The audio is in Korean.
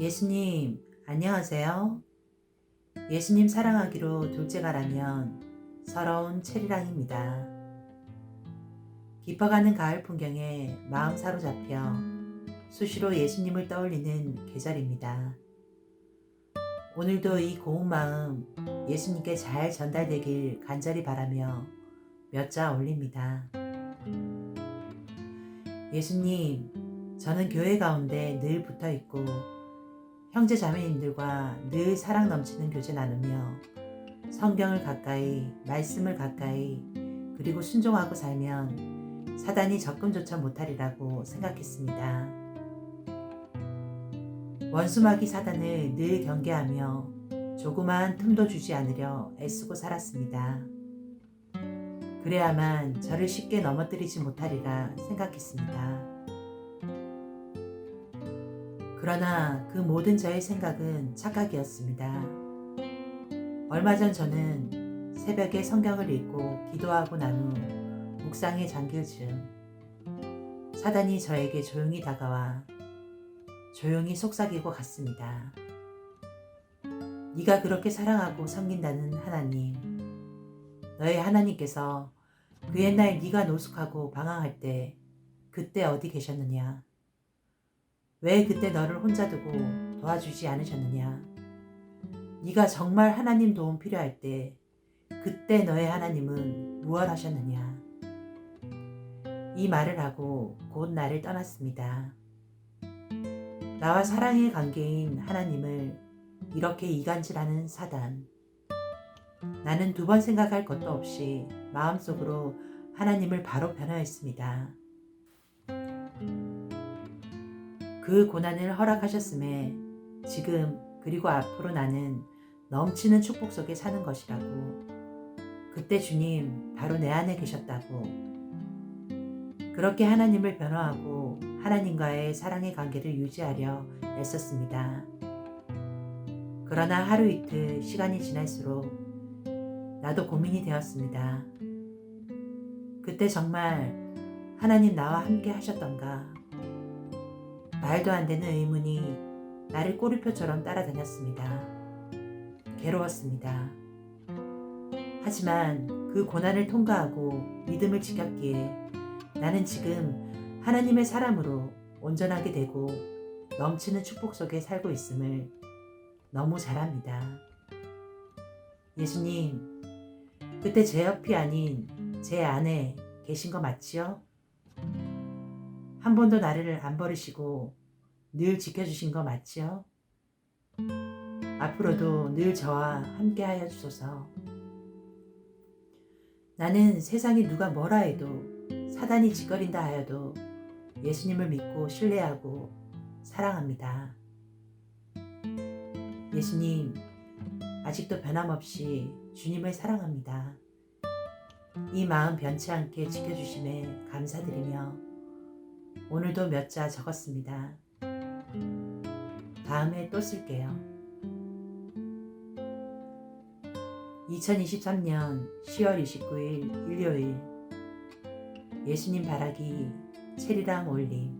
예수님, 안녕하세요. 예수님 사랑하기로 둘째가 라면 서러운 체리랑입니다. 깊어가는 가을 풍경에 마음 사로잡혀 수시로 예수님을 떠올리는 계절입니다. 오늘도 이 고운 마음 예수님께 잘 전달되길 간절히 바라며 몇 자 올립니다. 예수님, 저는 교회 가운데 늘 붙어 있고 형제 자매님들과 늘 사랑 넘치는 교제 나누며 성경을 가까이, 말씀을 가까이, 그리고 순종하고 살면 사단이 접근조차 못하리라고 생각했습니다. 원수마귀 사단을 늘 경계하며 조그마한 틈도 주지 않으려 애쓰고 살았습니다. 그래야만 저를 쉽게 넘어뜨리지 못하리라 생각했습니다. 그러나 그 모든 저의 생각은 착각이었습니다. 얼마 전 저는 새벽에 성경을 읽고 기도하고 난 후 묵상에 잠길 즈음 사단이 저에게 조용히 다가와 조용히 속삭이고 갔습니다. 네가 그렇게 사랑하고 섬긴다는 하나님, 너의 하나님께서 그 옛날 네가 노숙하고 방황할 때 그때 어디 계셨느냐? 왜 그때 너를 혼자 두고 도와주지 않으셨느냐? 네가 정말 하나님 도움 필요할 때 그때 너의 하나님은 무엇 하셨느냐? 이 말을 하고 곧 나를 떠났습니다. 나와 사랑의 관계인 하나님을 이렇게 이간질하는 사단. 나는 두 번 생각할 것도 없이 마음속으로 하나님을 바로 변화했습니다. 그 고난을 허락하셨음에 지금 그리고 앞으로 나는 넘치는 축복 속에 사는 것이라고. 그때 주님 바로 내 안에 계셨다고. 그렇게 하나님을 변화하고 하나님과의 사랑의 관계를 유지하려 애썼습니다. 그러나 하루 이틀 시간이 지날수록 나도 고민이 되었습니다. 그때 정말 하나님 나와 함께 하셨던가? 말도 안 되는 의문이 나를 꼬리표처럼 따라다녔습니다. 괴로웠습니다. 하지만 그 고난을 통과하고 믿음을 지켰기에 나는 지금 하나님의 사람으로 온전하게 되고 넘치는 축복 속에 살고 있음을 너무 잘 압니다. 예수님, 그때 제 옆이 아닌 제 안에 계신 거 맞지요? 한 번도 나를 안 버리시고 늘 지켜주신 거 맞지요? 앞으로도 늘 저와 함께 하여 주소서. 나는 세상이 누가 뭐라 해도 사단이 짓거린다 하여도 예수님을 믿고 신뢰하고 사랑합니다. 예수님, 아직도 변함없이 주님을 사랑합니다. 이 마음 변치 않게 지켜주심에 감사드리며 오늘도 몇 자 적었습니다. 다음에 또 쓸게요. 2023년 10월 29일 일요일 예수님 바라기 체리랑 올림